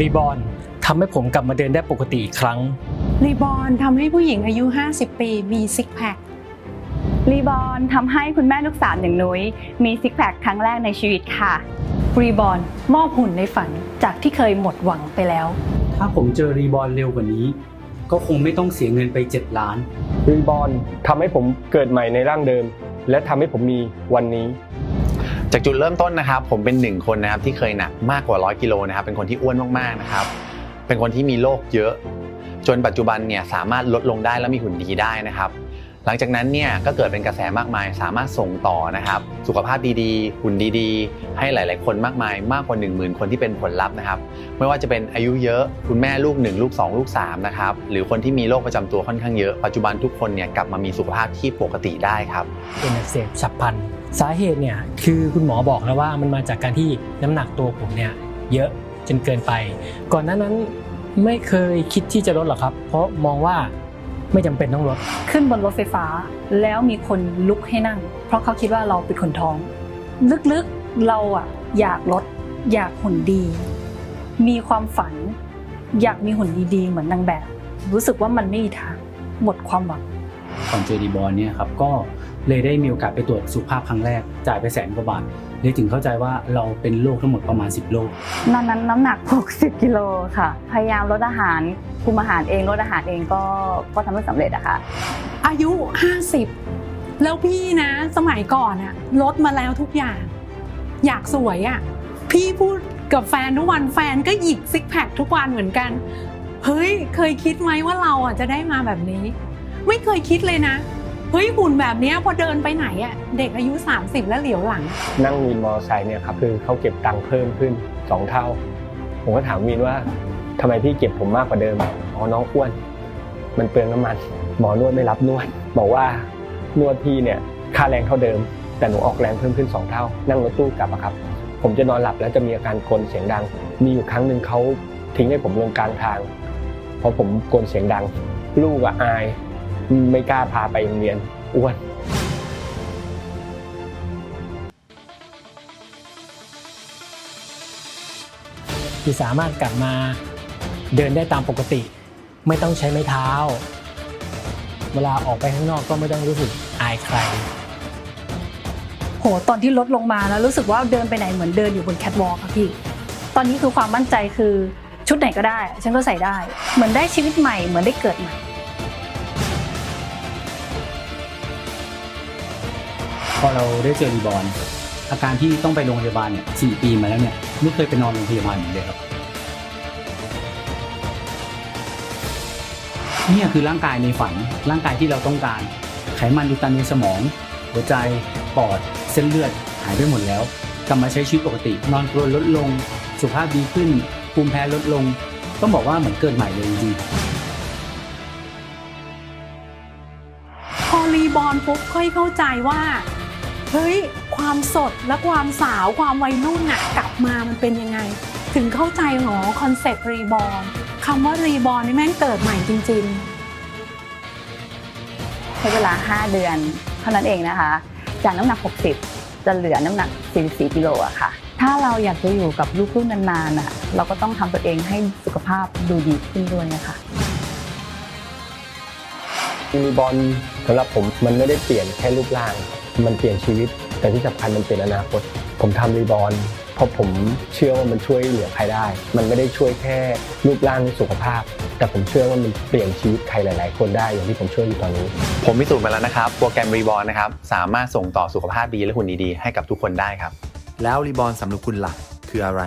รีบอร์นทำให้ผมกลับมาเดินได้ปกติอีกครั้ง รีบอร์นทำให้ผู้หญิงอายุ 50 ปีมีซิกแพค รีบอร์นทำให้คุณแม่ลูกสาวอย่างนุ้ยมีซิกแพคครั้งแรกในชีวิตค่ะ รีบอร์นมอบหุ่นในฝันจากที่เคยหมดหวังไปแล้ว ถ้าผมเจอรีบอร์นเร็วกว่านี้ ก็คงไม่ต้องเสียเงินไป 7 ล้าน รีบอร์นทำให้ผมเกิดใหม่ในร่างเดิม และทำให้ผมมีวันนี้ จากจุดเริ่มต้นนะครับ ผมเป็นหนึ่งคนนะครับที่เคยหนักมากกว่า 100กิโลนะครับ เป็นคนที่อ้วนมากๆนะครับ เป็นคนที่มีโรคเยอะ จนปัจจุบันเนี่ยสามารถลดลงได้และมีหุ่นดีได้นะครับ หลังจากนั้นเนี่ยก็เกิดเป็นกระแสมากมาย สามารถส่งต่อนะครับ สุขภาพดีๆ หุ่นดีๆ ให้หลาย ๆ คนมากมาย มากกว่า 1 0,000 คนที่เป็นผลลัพธ์นะครับ ไม่ว่าจะเป็นอายุเยอะ คุณแม่ลูก 1 ลูก 2 ลูก3นะครับหรือคนที่มีโรคประจำตัวค่อนข้างเยอะปัจจุบันทุกคนเนี่ยกลับมามีสุขภาพที่ปกติได้ครับเป็นอักเสบฉับพลัน สาเหตุเนี่ยคือคุณหมอบอกแล้วว่ามันมาจากการที่น้ำหนักตัวผมเนี่ยเยอะจนเกินไป ก่อนหน้านั้นไม่เคยคิดที่จะลดหรอกครับ เพราะมองว่าไม่จำเป็นต้องลด ขึ้นบนรถไฟฟ้าแล้วมีคนลุกให้นั่ง เพราะเขาคิดว่าเราเป็นคนท้อง ลึกๆเราอะอยากลด อยากหุ่นดี มีความฝัน อยากมีหุ่นดีๆ เหมือนนางแบบ รู้สึกว่ามันไม่มีทางหมดความหวังก่อนเจอรีบอร์นเนี่ยครับก็ เลยได้มีโอกาสไปตรวจสุขภาพครั้งแรก จ่ายไปแสนกว่าบาทเลยถึงเข้าใจว่าเราเป็นโรคทั้งหมดประมาณ 10 โรคตอนนั้นน้ำหนัก 60 กิโลค่ะ พยายามลดอาหารคุมอาหารเองลดอาหารเองก็ก็ทำไม่สำเร็จอะค่ะ อายุ 50 แล้วพี่นะ สมัยก่อนอะลดมาแล้วทุกอย่าง อยากสวยอะพี่พูดกับแฟนทุกวันแฟนก็หยิกซิกแพคทุกวันเหมือนกัน เฮ้ย เคยคิดไหมว่าเราอะจะได้มาแบบนี้ ไม่เคยคิดเลยนะ เฮ้ยหุ่นแบบเนี้ยพอเดินไปไหนอะเด็กอายุ 30 แล้วเหลียวหลัง นั่งวินมอเตอร์ไซค์เนี่ยครับคือเขาเก็บตังค์เพิ่มขึ้น 2 เท่า ผมก็ถามวินว่าทำไมพี่เก็บผมมากกว่าเดิมอ๋อน้องอ้วน มันเปลืองน้ำมันหมอนวดไม่รับนวด บอกว่านวดพี่เนี่ยค่าแรงเท่าเดิม แต่หนูออกแรงเพิ่มขึ้น 2 เท่า นั่งรถตู้กลับอะครับ ผมจะนอนหลับแล้วจะมีอาการกลนเสียงดัง มีอยู่ครั้งหนึ่งเขาทิ้งให้ผมลงกลางทาง เพราะผมกลนเสียงดัง ลูกอะอาย ไม่กล้าพาไปโรงเรียนอ้วนที่สามารถกลับมาเดินได้ตามปกติ ไม่ต้องใช้ไม้เท้า เวลาออกไปข้างนอกก็ไม่ต้องรู้สึกอายใคร โห ตอนที่ลดลงมาแล้วรู้สึกว่าเดินไปไหนเหมือนเดินอยู่บนแคทวอล์กอะพี่ ตอนนี้คือความมั่นใจคือชุดไหนก็ได้ ฉันก็ใส่ได้ เหมือนได้ชีวิตใหม่ เหมือนได้เกิดใหม่ พอเราได้เจอรีบอร์นอาการที่ต้องไปโรงพยาบาลเนี่ยสี่ปีมาแล้วเนี่ยไม่เคยไปนอนโรงพยาบาลเลยครับเนี่ยคือร่างกายในฝันร่างกายที่เราต้องการ ไขมันอุดตันในสมอง หัวใจปอด เส้นเลือดหายไปหมดแล้วกลับมาใช้ชีวิตปกติ นอนกรนลดลง สุขภาพดีขึ้นภูมิแพ้ลดลง ต้องบอกว่าเหมือนเกิดใหม่เลยจริงพอรีบอร์นปุ๊บค่อยเข้าใจว่า เฮ้ยความสดและความสาวความวัยรุ่นน่ะกลับมามันเป็นยังไง ถึงเข้าใจหรอคอนเซ็ปต์รีบอร์นคำว่ารีบอร์นนี่แม่งเกิดใหม่จริง ๆ ใช้เวลา 5 เดือนเท่านั้นเองนะคะ จากน้ำหนัก 60 จะเหลือน้ำหนัก 44กิโลอะค่ะ ถ้าเราอยากจะอยู่กับลูกๆนานๆอะเราก็ต้องทำตัวเองให้สุขภาพดูดีขึ้นด้วยนะคะมีบอลสำหรับผมมันไม่ได้เปลี่ยนแค่รูปร่าง มันเปลี่ยนชีวิต แต่ที่สำคัญมันเปลี่ยนอนาคต ผมทำรีบอลเพราะผมเชื่อว่ามันช่วยเหลือใครได้ มันไม่ได้ช่วยแค่รูปร่างสุขภาพ แต่ผมเชื่อว่ามันเปลี่ยนชีวิตใครหลาย ๆ คนได้อย่างที่ผมช่วยอยู่ตอนนี้ ผมพิสูจน์มาแล้วนะครับ โปรแกรมรีบอ r นะครับสามารถส่งต่อสุขภาพดีและหุ่นดีๆให้กับทุกคนได้ครับ แล้วรีบอร์นสำหรับคุณหลักคืออะไร